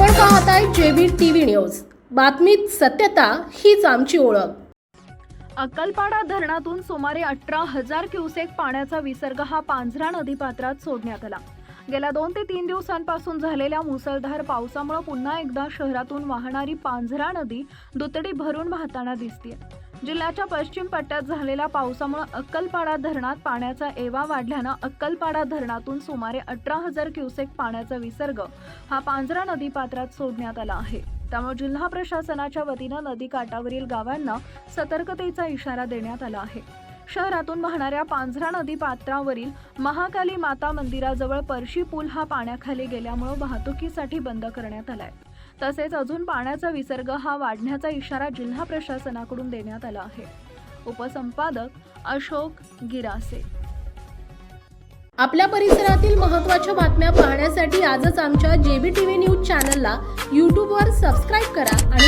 पाहताय JB TV news. बातमीत सत्यता हीच आमची ओळख. अक्कलपाडा धरणातून सुमारे अठरा हजार क्युसेक पाण्याचा विसर्ग हा पांझरा नदीपात्रात सोडण्यात आला. गेल्या दोन ते तीन दिवसांपासून झालेल्या मुसळधार पावसामुळे पुन्हा एकदा शहरातून वाहणारी पांझरा नदी दुतडी भरून वाहताना दिसते जिल्ह्याच्या पश्चिम पट्ट्यात झालेल्या पावसामुळे अक्कलपाडा धरणात पाण्याचा एवा वाढल्यानं अक्कलपाडा धरणातून सुमारे अठरा हजार क्युसेक पाण्याचा विसर्ग हा पांझरा नदीपात्रात सोडण्यात आला आहे. त्यामुळे जिल्हा प्रशासनाच्या वतीनं नदी काठावरील गावांना सतर्कतेचा इशारा देण्यात आला आहे. शहरातून वाहणाऱ्या पांझरा नदी पात्रावरील महाकाली माता मंदिराजवळ परशी पूल हा पाण्याखाली गेल्यामुळे वाहतुकीसाठी बंद करण्यात आलाय. तसेच अजून पाण्याचा विसर्ग हा वाढण्याचा इशारा जिल्हा प्रशासनाकडून देण्यात आला आहे. उपसंपादक अशोक गिरासे. आपल्या परिसरातील महत्त्वाच्या बातम्या पाहण्यासाठी आजच आमच्या जेबी टीव्ही न्यूज चॅनलला यूट्यूबवर सबस्क्राईब करा आणि